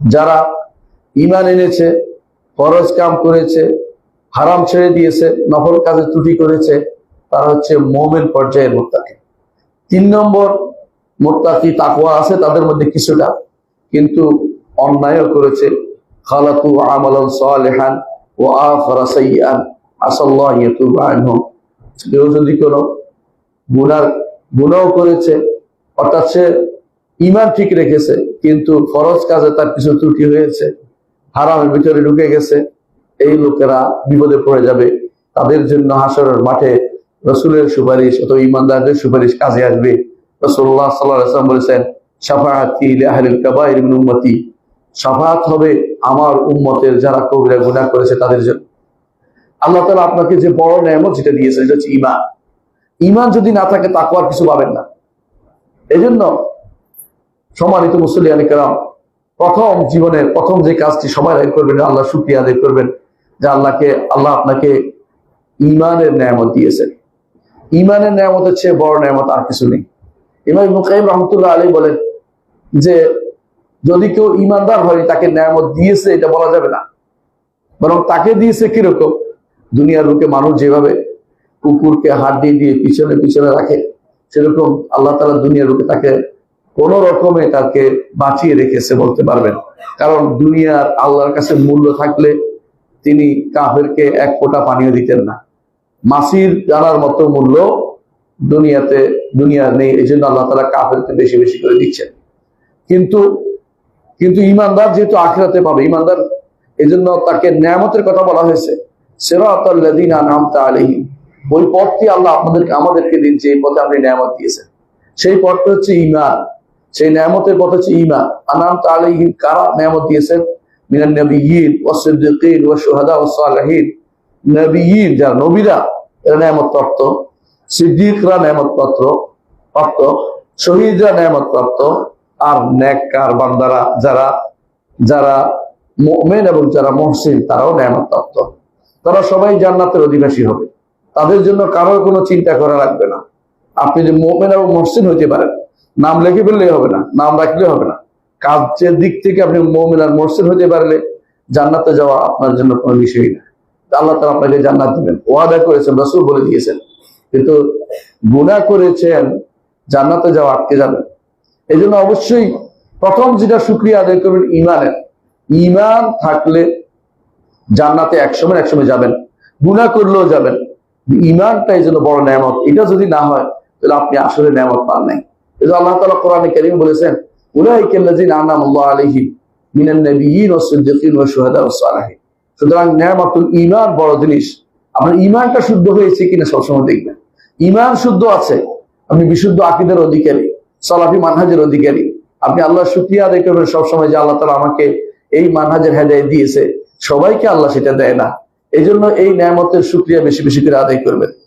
যারা ইমান এনেছে, ফরজ কাম করেছে, হারাম ছেড়ে দিয়েছে, নফল কাজে ত্রুটি করেছে, তারা হচ্ছে মোমেন পর্যায়ের মোত্তাকি। তিন নম্বর মোত্তাকি তাকওয়া আছে তাদের মধ্যে কিছুটা, কিন্তু অন্যায়ও করেছে। খালাতু আমালান সালেহান ও আখরা সাইয়ান আসাল্লাহ কেউ যদি কোনো গুনার করেছে, অর্থাৎ সে ইমান ঠিক রেখেছে কিন্তু ফরজ কাজে তার কিছু ত্রুটি হয়েছে, হারামের ভিতরে ঢুকে গেছে, এই লোকেরা বিপদে পড়ে যাবে। তাদের জন্য হাসরের মাঠে রসুলের সুপারিশ অথবা ইমানদারদের সুপারিশ কাজে আসবে। রসুল্লাহ সাল্লাম বলেছেন সাফাহাতি সাফাত হবে আমার উম্মতের যারা কবিরা গুনাহ করেছে তাদের জন্য। আল্লাহ তাআলা আপনাকে যে বড় নেয়ামত যেটা দিয়েছে সেটা হচ্ছে ইমান ইমান যদি না থাকে তাকওয়া আর কিছু পাবেন না। এজন্য সম্মানিত মুসলিয়ান কেরাম, প্রথম জীবনের প্রথম যে কাজটি সবাই আদায় করবেন আল্লাহ শুক্রিয়া আদায় করবেন, যে আল্লাহকে, আল্লাহ আপনাকে ইমানের ন্যায়ামত দিয়েছেন। ইমানের নেয়ামত হচ্ছে বড় নেয়ামত আর কিছু নেই। ইমাম মুকাইম রহমতুল্লাহ আলী বলেন যে, যদি কেউ ইমানদার হয়, তাকে নেয়ামত দিয়েছে, এটা বলা যাবে না। বরং তাকে দিয়েছে কীরকম? দুনিয়ার লোকে মানুষ যেভাবে কুকুরকে হাড্ডি দিয়ে পিছনে পিছনে রাখে, সেরকম আল্লাহ তালা দুনিয়ার লোকে তাকে কোন রকমে তাকে বাঁচিয়ে রেখেছে বলতে পারবেন। কারণ দুনিয়ার আল্লাহর কাছে মূল্য থাকলে তিনি কাফেরকে এক ফোঁটা পানিও দিতেন না। মাসির জানার মতো মূল্য দুনিয়াতে, দুনিয়ার নেই এই জন্য আল্লাহ তালা কাফেরকে বেশি বেশি করে দিচ্ছেন। কিন্তু কিন্তু ইমানদার যেহেতু আখেরাতে পাবে, ইমানদার এই জন্য তাকে নিয়ামতের কথা বলা হয়েছে। সেরাতাল্লাদিন আনহামতা আলাইহিম। ওই পথটি আল্লাহ আপনাদেরকে, আমাদেরকে দিন যে পথে আপনি নিয়ামত দিয়েছেন। সেই পথটা হচ্ছে ইমান সেই নিয়ামতের পথ হচ্ছে ইমান আনামতা আলাইহিম কারা? নিয়ামত দিয়েছেন মিনান ওয়াস সিদ্দিকিন ওয়াস শুহাদা ওয়াস সালিহিন। নবিয়িন যারা নবীরা, এরা নিয়ামত প্রাপ্ত। সিদ্দিকরা নিয়ামত প্রাপ্ত প্রাপ্ত। শহীদরা নিয়ামত প্রাপ্ত। আর নেককার বান্দারা যারা যারা মুমিন এবং যারা মহসিন, তারাও নিয়ামত প্রাপ্ত। তারা সবাই জান্নাতের অধিবাসী হবে। তাদের জন্য কারোর কোনো চিন্তা করা লাগবে না। আপনি যে মোমেন এবং মহসিন হইতে পারেন নাম লিখে ফেললেই হবে না, নাম রাখলে হবে না। কাজের দিক থেকে আপনি মোমেন আর হতে পারলে জান্নাতে যাওয়া আপনার জন্য কোনো বিষয়ই না। আল্লাহ তালা আপনাকে জান্নাত দিবেন। ওয়াদা করেছেন, রসুল বলে দিয়েছেন, কিন্তু গুণা করেছেন, জান্নাতে যাওয়া আটকে যাবেন এই জন্য অবশ্যই প্রথম যেটা সুক্রিয়া আদায় করবেন ইমানের ইমান থাকলে জান্নাতে একসময় একসময় যাবেন গুণা করলেও যাবেন। ইমানটা এই জন্য বড় নেয়ামত। এটা যদি না হয়, তাহলে আপনি আসলে নেয়ামত পান নাই। আল্লাহ তালা কোরআনে কারিম বলেছেন ঈমান শুদ্ধ আছে। আপনি বিশুদ্ধ আকীদার অধিকারী, সালাফি মানহাজের অধিকারী। আপনি আল্লাহ শুকরিয়া আদায় করবেন সবসময় যে আল্লাহ তালা আমাকে এই মানহাজের হেদায় দিয়েছে। সবাইকে আল্লাহ সেটা দেয় না। এই জন্য এই নিয়ামতের শুক্রিয়া বেশি বেশি করে আদায় করবেন।